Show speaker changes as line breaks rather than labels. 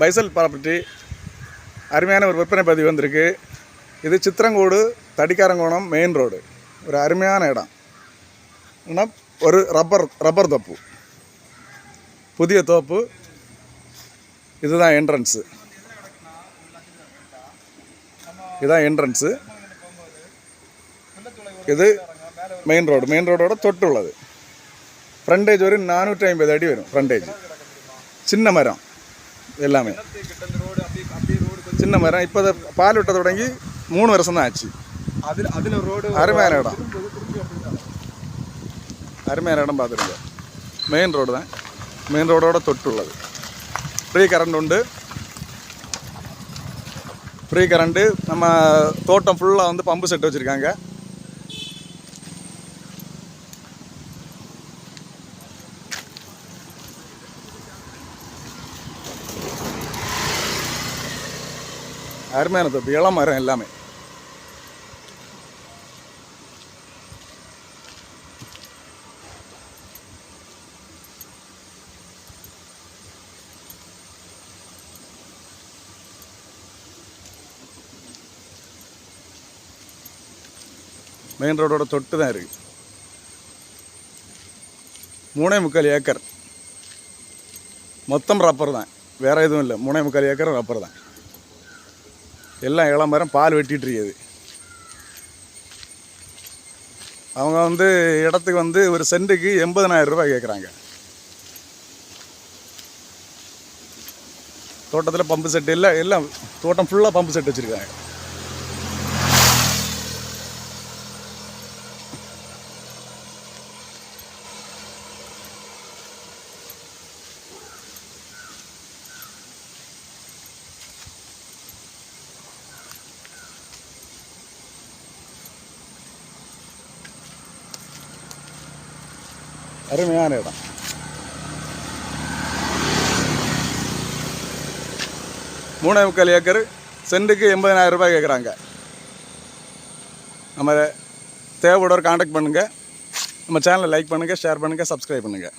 பைசல் property அருமையான ஒரு விற்பனை பதிவு வந்திருக்கு. இது சித்திரங்கோடு தடிக்காரங்கோணம் மெயின் ரோடு ஒரு அருமையான இடம். ஏன்னா ஒரு ரப்பர் ரப்பர் தோப்பு. புதிய தோப்பு. இதுதான் என்ட்ரன்ஸு இதுதான் என்ட்ரன்ஸு இது மெயின் ரோடு மெயின் ரோடோட தொட்டு உள்ளது. ஃப்ரண்டேஜ் வரும் நானூற்றி ஐம்பது அடி வரும் ஃப்ரண்டேஜ் சின்ன மரம். எல்லாமே. சின்ன மரம். இப்போ பால் விட்ட தொடங்கி மூணு வருஷம் தான் ஆச்சு.
அதில் அதில் ரோடு
அருமையான இடம். அருமையான இடம் பார்த்துருங்க. மெயின் ரோடு தான். மெயின் ரோடோட தொட்டுள்ளது. ஃப்ரீ கரண்ட் உண்டு. ஃப்ரீ கரண்ட்டு நம்ம தோட்டம் ஃபுல்லாக வந்து பம்பு செட் வச்சுருக்காங்க. அருமையான தோப்பு இளம் மரம் எல்லாமே. மெயின் ரோடோட தொட்டு தான் இருக்குது மூணே முக்கால் ஏக்கர். மொத்தம் ரப்பர் தான். வேறு எதுவும் இல்லை. மூணே முக்கால் ஏக்கர் ரப்பர் தான். எல்லாம் இளம் மரம் பால் வெட்டிகிட்டு இருக்குது அவங்க வந்து இடத்துக்கு வந்து ஒரு சென்ட்டுக்கு எண்பதனாயிரம் ரூபாய் கேட்குறாங்க தோட்டத்தில் பம்பு செட்டு எல்லாம் எல்லாம் தோட்டம் ஃபுல்லாக பம்பு செட் வச்சுருக்காங்க. அருமையான இடம். மூணே முக்கால் ஏக்கர் சென்ட்டுக்கு எண்பதனாயிரம் ரூபாய் கேட்குறாங்க நம்ம தேவைப்படுற காண்டாக்ட் பண்ணுங்கள் நம்ம சேனலை லைக் பண்ணுங்கள் ஷேர் பண்ணுங்கள் சப்ஸ்கிரைப் பண்ணுங்கள்